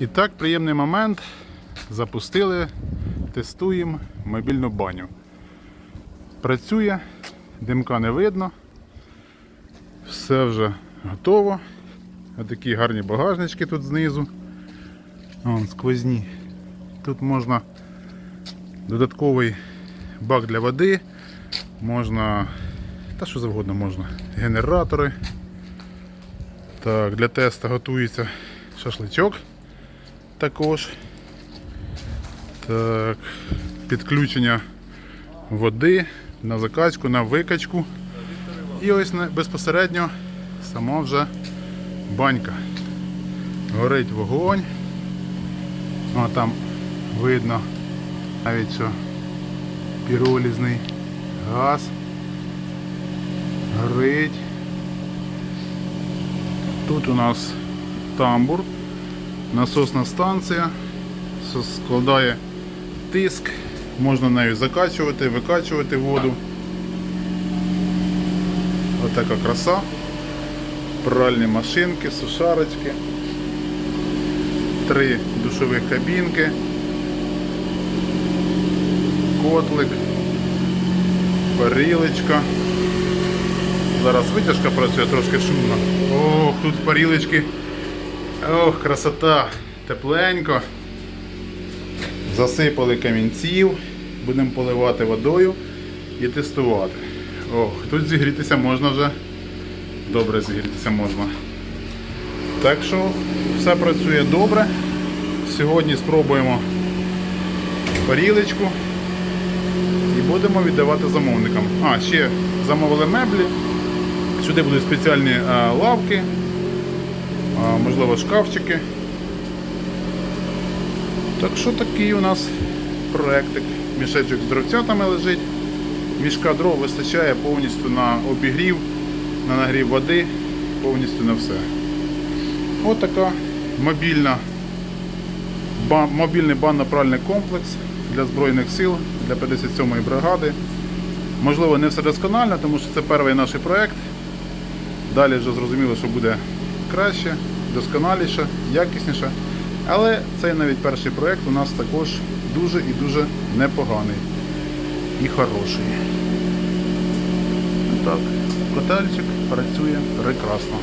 І так, приємний момент. Запустили, тестуємо мобільну баню. Працює, димка не видно. Все вже готово. Отакі гарні багажнички тут знизу. Вон, сквозні. Тут можна додатковий бак для води, можна. Та що завгодно можна. Генератори. Так, для тесту готується шашличок також. Так, підключення води на закачку, на викачку. І ось безпосередньо сама вже банька. Горить вогонь. О, там видно навіть що піролізний газ. Горить. Тут у нас тамбур, насосна станція, складає тиск, можна нею закачувати, викачувати воду. Отака краса. Пральні машинки, сушарочки, три душових кабінки, котлик, парілочка. Зараз витяжка працює трошки шумно. Ох, тут парілочки. Ох, красота. Тепленько. Засипали камінців. Будемо поливати водою і тестувати. Ох, тут зігрітися можна вже. Добре зігрітися можна. Так що все працює добре. Сьогодні спробуємо парілочку і будемо віддавати замовникам. А, ще замовили меблі. Сюди будуть спеціальні а, лавки, можливо, шкафчики. Так що такий у нас проектик. Мішечок з дровцятами лежить. Мішка дров вистачає повністю на обігрів, на нагрів води, повністю на все. Ось така мобільна, ба- мобільний банно-пральний комплекс для Збройних сил, для 57-ї бригади. Можливо, не все досконально, тому що це перший наш проект. Далі вже зрозуміло, що буде краще, досконаліше, якісніше. Але цей навіть перший проект у нас також дуже і дуже непоганий і хороший. Так, котельчик працює прекрасно.